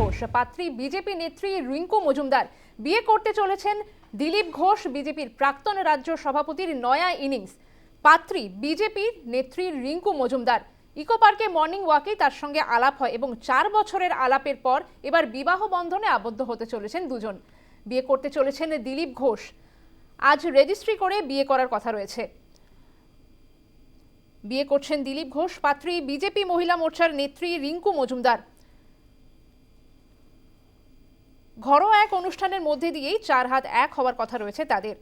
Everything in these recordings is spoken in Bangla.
ঘোষ, পাত্রী বিজেপি নেত্রী রিঙ্কু মজুমদার। বিয়ে করতে চলেছেন দিলীপ ঘোষ বিজেপির প্রাক্তন রাজ্য সভাপতির নয়া ইনিংস। পাত্রী বিজেপির নেত্রী রিঙ্কু মজুমদার। ইকো পার্কে মর্নিং ওয়াকে তার সঙ্গে আলাপ হয় এবং চার বছরের আলাপের পর এবার বিবাহ বন্ধনে আবদ্ধ হতে চলেছেন দুজন। বিয়ে করতে চলেছেন দিলীপ ঘোষ। আজ রেজিস্ট্রি করে বিয়ে করার কথা রয়েছে। বিয়ে করছেন দিলীপ ঘোষ, পাত্রী বিজেপি মহিলা মোর্চার নেত্রী রিঙ্কু মজুমদার। ঘরোয়া এক অনুষ্ঠানের মধ্যে দিয়েই চার হাত এক হওয়ার কথা রয়েছে তাদের।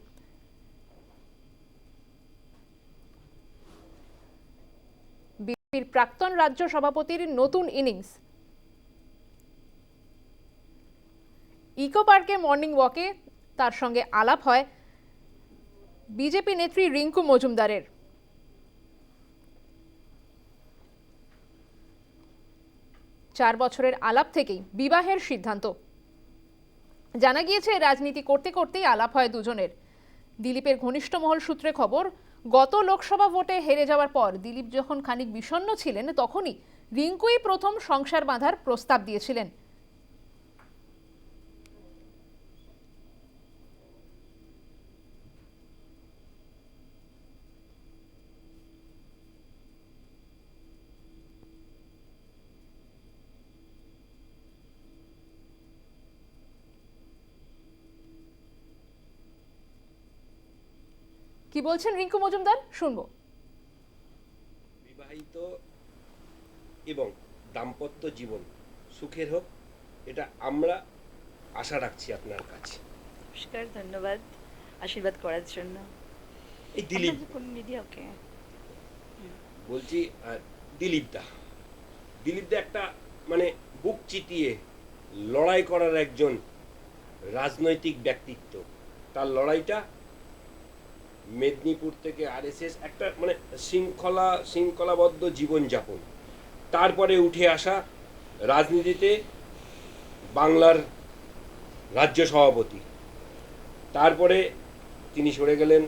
বিজেপির প্রাক্তন রাজ্য সভাপতির নতুন ইনিংস। ইকো পার্কে মর্নিং ওয়াকে তার সঙ্গে আলাপ হয় বিজেপি নেত্রী রিঙ্কু মজুমদারের। চার বছরের আলাপ থেকেই বিবাহের সিদ্ধান্ত। জানা গিয়েছে, রাজনীতি করতে করতেই আলাপ হয় দুজনের। দিলীপের ঘনিষ্ঠ মহল সূত্রে খবর, গত লোকসভা ভোটে হেরে যাওয়ার পর দিলীপ যখন খানিক বিষণ্ণ ছিলেন, তখনই রিঙ্কুই প্রথম সংসার বাঁধার প্রস্তাব দিয়েছিলেন। কি বলছেন রিঙ্কু মজুমদার? শুনব। বিবাহিত এবং দাম্পত্য জীবন সুখের হোক এটা আমরা আশা রাখছি আপনার কাছে। নমস্কার ধন্যবাদ। আশীর্বাদ করার জন্য। এই দিলীপ। কোন দিদি ওকে। বলছি দিলীপ দা। দিলীপ দা একটা মানে বুক চিতিয়ে লড়াই করার একজন রাজনৈতিক ব্যক্তিত্ব। তার লড়াইটা মেদিনীপুর থেকে আরএসএস একটা মানে শৃঙ্খলা, শৃঙ্খলাবদ্ধ জীবনযাপন। তারপরে উঠে আসা রাজনীতিতে বাংলার রাজ্য সভাপতি। তারপরে তিনি সরে গেলেন,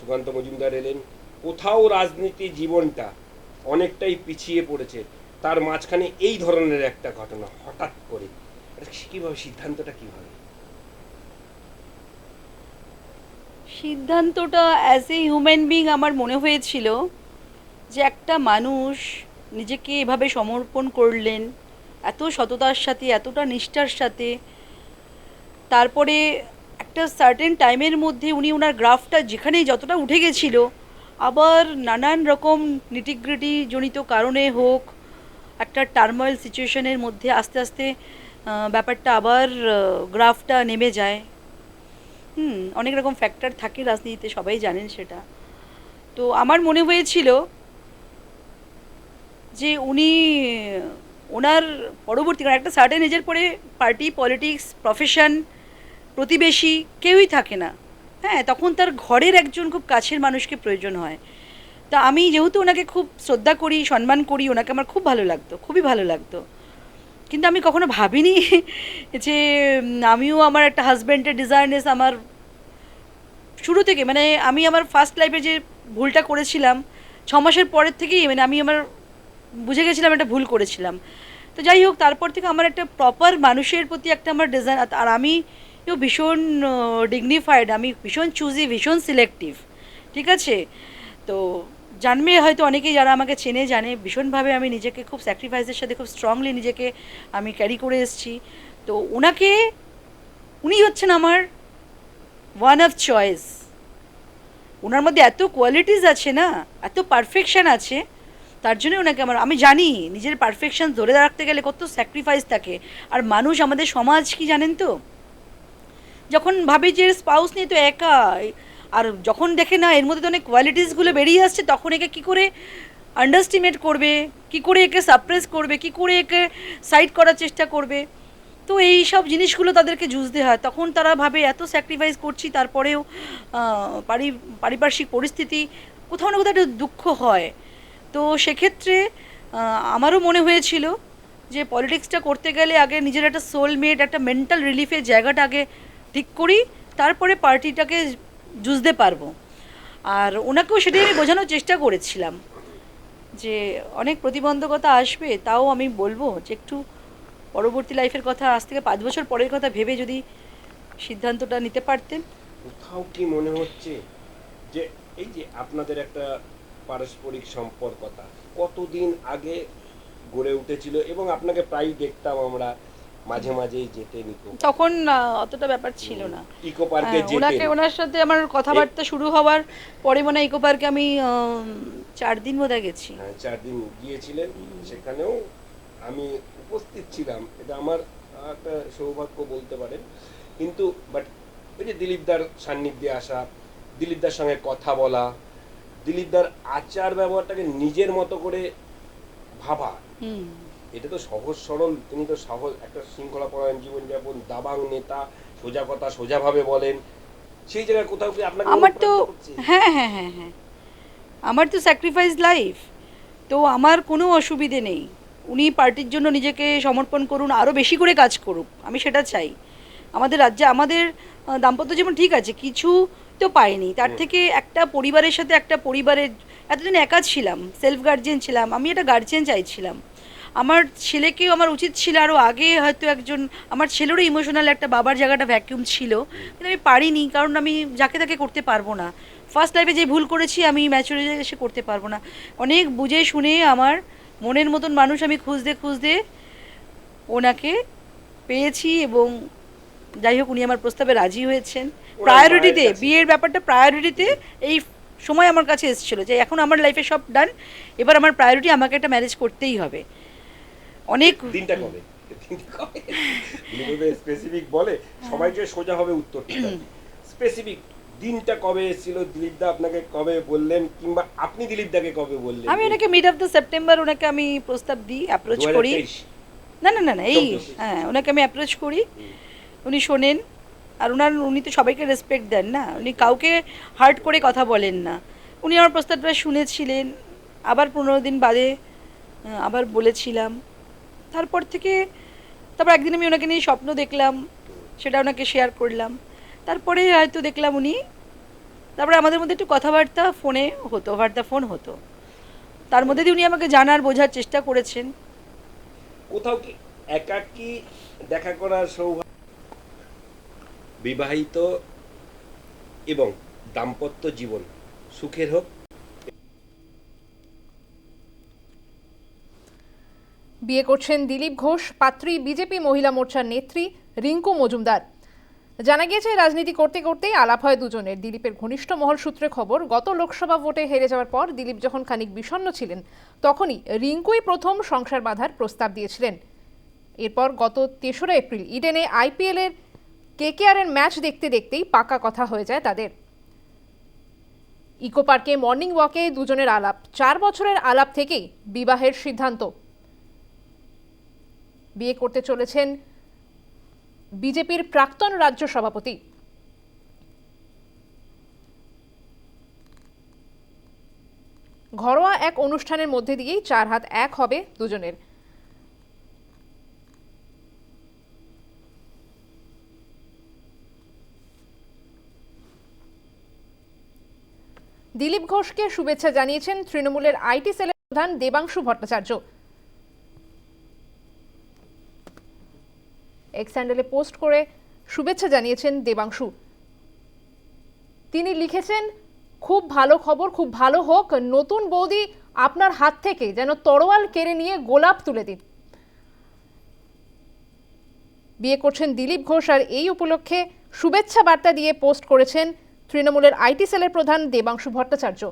সুকান্ত মজুমদার এলেন। কোথাও রাজনীতি জীবনটা অনেকটাই পিছিয়ে পড়েছে। তার মাঝখানে এই ধরনের একটা ঘটনা হঠাৎ করে। কীভাবে, সিদ্ধান্তটা কীভাবে? সিদ্ধান্তটা অ্যাজ এ হিউম্যান বিং আমার মনে হয়েছিল যে একটা মানুষ নিজেকে এভাবে সমর্পণ করলেন, এত সততার সাথে, এতটা নিষ্ঠার সাথে, তারপরে একটা সার্টেন টাইমের মধ্যে উনি ওনার গ্রাফটা যেখানে যতটা উঠে গেছিল, আবার নানান রকম নিটিগ্রিটি জনিত কারণে হোক, একটা টার্ময়েল সিচুয়েশনের মধ্যে আস্তে আস্তে ব্যাপারটা আবার গ্রাফটা নেমে যায়। হুম, অনেক রকম ফ্যাক্টর থাকে রাজনীতিতে, সবাই জানেন সেটা। তো আমার মনে হয়েছিল যে উনি, ওনার পরবর্তী, কারণ একটা সার্টেন এজের পরে পার্টি পলিটিক্স প্রফেশন প্রতিবেশী কেউই থাকে না। হ্যাঁ তখন তার ঘরের একজন খুব কাছের মানুষকে প্রয়োজন হয়। তা আমি যেহেতু ওনাকে খুব শ্রদ্ধা করি, সম্মান করি, ওনাকে আমার খুব ভালো লাগতো, খুবই ভালো লাগতো। কিন্তু আমি কখনো ভাবিনি যে আমিও আমার একটা হাজব্যান্ডের ডিজায়ারনেস আমার শুরু থেকে মানে আমি আমার ফার্স্ট লাইফে যে ভুলটা করেছিলাম, ছ মাসের পরের থেকেই মানে আমি আমার বুঝে গেছিলাম একটা ভুল করেছিলাম। তো যাই হোক, তারপর থেকে আমার একটা প্রপার মানুষের প্রতি একটা আমার ডিজাইন আর আমি ভীষণ ডিগনিফাইড আমি ভীষণ চুজি ভীষণ সিলেক্টিভ ঠিক আছে? তো জানবে হয়তো অনেকেই যারা আমাকে চেনে, জানে, ভীষণভাবে আমি নিজেকে খুব স্যাক্রিফাইসের সাথে খুব স্ট্রংলি নিজেকে আমি ক্যারি করে এসেছি। তো ওনাকে, উনি হচ্ছেন আমার ওয়ান অফ চয়েস ওনার মধ্যে এত কোয়ালিটিস আছে না, এত পারফেকশন আছে, তার জন্য ওনাকে আমার, আমি জানি নিজের পারফেকশন ধরে রাখতে গেলে কত স্যাক্রিফাইস থাকে। আর মানুষ আমাদের সমাজ কি জানেন তো? যখন ভাবে যে স্পাউস নিয়ে তো একা, আর যখন দেখে না এর মধ্যে তো অনেক কোয়ালিটিসগুলো বেরিয়ে আসছে, তখন একে কী করে আন্ডারস্টিমেট করবে, কি করে একে সাপ্রেস করবে, কি করে একে সাইড করার চেষ্টা করবে? তো এই সব জিনিসগুলো তাদেরকে জুঝতে হয়। তখন তারা ভাবে, এত স্যাক্রিফাইস করছি, তারপরেও পারি, পারিপার্শ্বিক পরিস্থিতি, কোথাও না কোথাও একটা দুঃখ হয়। তো সেক্ষেত্রে আমারও মনে হয়েছিল যে পলিটিক্সটা করতে গেলে আগে নিজের একটা সোলমেট একটা মেন্টাল রিলিফের জায়গাটা আগে ঠিক করি, তারপরে পার্টিটাকে জুঝতে পারব। আর ওনাকেও সেটাই আমি বোঝানোর চেষ্টা করেছিলাম যে অনেক প্রতিবন্ধকতা আসবে, তাও আমি বলব যে একটু পরবর্তী লাইফের কথা আজ থেকে পাঁচ বছর পরের কথা ভেবে যদি সিদ্ধান্তটা নিতে পারতেন। কোথাও কি মনে হচ্ছে যে এই যে আপনাদের একটা পারস্পরিক সম্পর্কতা কতদিন আগে গড়ে উঠেছিল এবং আপনাকে প্রায় দেখতাম আমরা মাঝে মাঝেই যেতে নিকো তখন অতটা ব্যাপার ছিল না। ইকো পার্কে হ্যাঁ, ওনাকে ওনার সাথে আমার কথাবার্তা শুরু হওয়ার পরে মনে ইকো পার্কে আমি চার দিন বোধ গেছি। হ্যাঁ, চার দিন গিয়েছিলেন সেখানেও আমি উপস্থিত ছিলাম এটা আমার একটা সৌভাগ্য বলতে পারেন। কিন্তু বাট ওই যে দিলীপদার সান্নিধ্যে আসা দিলীপদার সঙ্গে কথা বলা দিলীপদার আচার ব্যবহারটাকে নিজের মতো করে ভাবা এটা তো সহজ সরল তিনি তো সহজ একটা শৃঙ্খলা পরায়ণ জীবনযাপন দাবাং নেতা সোজা কথা সোজাভাবে বলেন সেই জায়গায় কোথাও কি আপনাকে আমার তো হ্যাঁ হ্যাঁ হ্যাঁ হ্যাঁ আমার তো স্যাক্রিফাইস লাইফ তো আমার কোনো অসুবিধে নেই। উনি পার্টির জন্য নিজেকে সমর্পণ করুন আরও বেশি করে কাজ করুক আমি সেটা চাই। আমাদের রাজ্যে আমাদের দাম্পত্য জীবন ঠিক আছে কিছু তো পাইনি। তার থেকে একটা পরিবারের সাথে একটা পরিবারের এতদিন একা ছিলাম সেলফ গার্জিয়ান ছিলাম আমি একটা গার্জিয়ান চাইছিলাম। আমার ছেলেকেও আমার উচিত ছিল আরও আগে হয়তো একজন আমার ছেলেরও ইমোশনাল একটা বাবার জায়গাটা ভ্যাকিউম ছিল কিন্তু আমি পারিনি কারণ আমি যাকে তাকে করতে পারব না। ফার্স্ট লাইফে যে ভুল করেছি আমি ম্যাচুরিটি এসে করতে পারব না। অনেক বুঝে শুনে আমার মনের মতন মানুষ আমি খুঁজতে খুঁজতে ওনাকে পেয়েছি এবং যাই হোক উনি আমার প্রস্তাবে রাজি হয়েছেন। প্রায়োরিটিতে বিয়ের ব্যাপারটা প্রায়োরিটিতে এই সময় আমার কাছে এসেছিল যে এখন আমার লাইফে সব ডান এবার আমার প্রায়োরিটি আমাকে একটা ম্যারেজ করতেই হবে। অনেক দিনটা কবে? দিনটা স্পেসিফিক বলে সবাইকে সোজা হবে উত্তর স্পেসিফিক দিনটা কবে এসেছিল? দিলীপদা আপনাকে কবে বললেন? কিংবা আপনি দিলীপদাকে কবে বললেন? আমি ওনাকে মিড অফ দ্য সেপ্টেম্বর ওনাকে আমি প্রস্তাব দিই অ্যাপ্রোচ করি। না না না না এই হ্যাঁ ওনাকে আমি অ্যাপ্রোচ করি। উনি শোনেন। আর ওনার উনি তো সবাইকে রেসপেক্ট দেন না। উনি কাউকে হার্ট করে কথা বলেন না। উনি আমার প্রস্তাবটা শুনেছিলেন। আবার পনেরো দিন বাদে আবার বলেছিলাম। তারপর থেকে তারপর একদিন আমি ওনাকে নিয়ে স্বপ্ন দেখলাম। সেটা ওনাকে শেয়ার করলাম। তারপরে হয়তো দেখলাম উনি তারপরে আমাদের মধ্যে একটু কথাবার্তা ফোনে হতো ওভার দ্য ফোন হতো। তার মধ্যে দিয়ে উনি আমাকে জানার বোঝার চেষ্টা করেছেন। কোথাও কি একাকী দেখা করার সৌভাগ্য? বিবাহিত এবং দাম্পত্য জীবন সুখের হোক। বিয়ে করছেন দিলীপ ঘোষ পাত্রী বিজেপি মহিলা মোর্চার নেত্রী রিঙ্কু মজুমদার। জানা গিয়েছে, রাজনীতি করতে করতেই আলাপ হয় দুজনের। দিলীপের ঘনিষ্ঠ মহল সূত্রে খবর, গত লোকসভা ভোটে হেরে যাওয়ার পর দিলীপ যখন খানিক বিষণ্ণ ছিলেন, তখনই রিঙ্কুই প্রথম সংসার বাঁধার প্রস্তাব দিয়েছিলেন। এরপর গত তেসরা এপ্রিল ইডেনে আইপিএলের কেকেআরের ম্যাচ দেখতে দেখতেই পাকা কথা হয়ে যায় তাদের। ইকো পার্কে মর্নিং ওয়াকে দুজনের আলাপ। চার বছরের আলাপ থেকেই বিবাহের সিদ্ধান্ত। বিয়ে করতে চলেছেন বিজেপির প্রাক্তন রাজ্য সভাপতি। ঘরোয়া এক অনুষ্ঠানের মধ্যে দিয়েই চার হাত এক হবে দুজনের। দিলীপ ঘোষকে শুভেচ্ছা জানিয়েছেন তৃণমূলের আইটি সেলের প্রধান দেবাংশু ভট্টাচার্য। এক্স হ্যান্ডেলে পোস্ট করে শুভেচ্ছা জানিয়েছেন দেবাংশু। তিনি লিখেছেন, খুব ভালো খবর, খুব ভালো হোক। নতুন বৌদি আপনার হাত থেকে যেন তরোয়াল কেড়ে নিয়ে গোলাপ তুলে দিন। বিয়ে করছেন দিলীপ ঘোষ আর এই উপলক্ষে শুভেচ্ছা বার্তা দিয়ে পোস্ট করেছেন তৃণমূলের আইটি সেলের প্রধান দেবাংশু ভট্টাচার্য।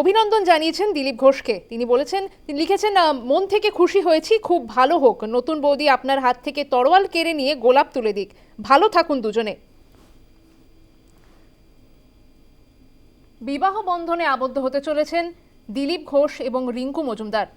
অভিনন্দন জানিয়েছেন দিলীপ ঘোষকে। তিনি বলেছেন তিনি লিখেছেন মন থেকে খুশি হয়েছি, খুব ভালো হোক। নতুন বৌদি আপনার হাত থেকে তরোয়াল কেড়ে নিয়ে গোলাপ তুলে দিক। ভালো থাকুন দুজনে। বিবাহ বন্ধনে আবদ্ধ হতে চলেছেন দিলীপ ঘোষ এবং রিঙ্কু মজুমদার।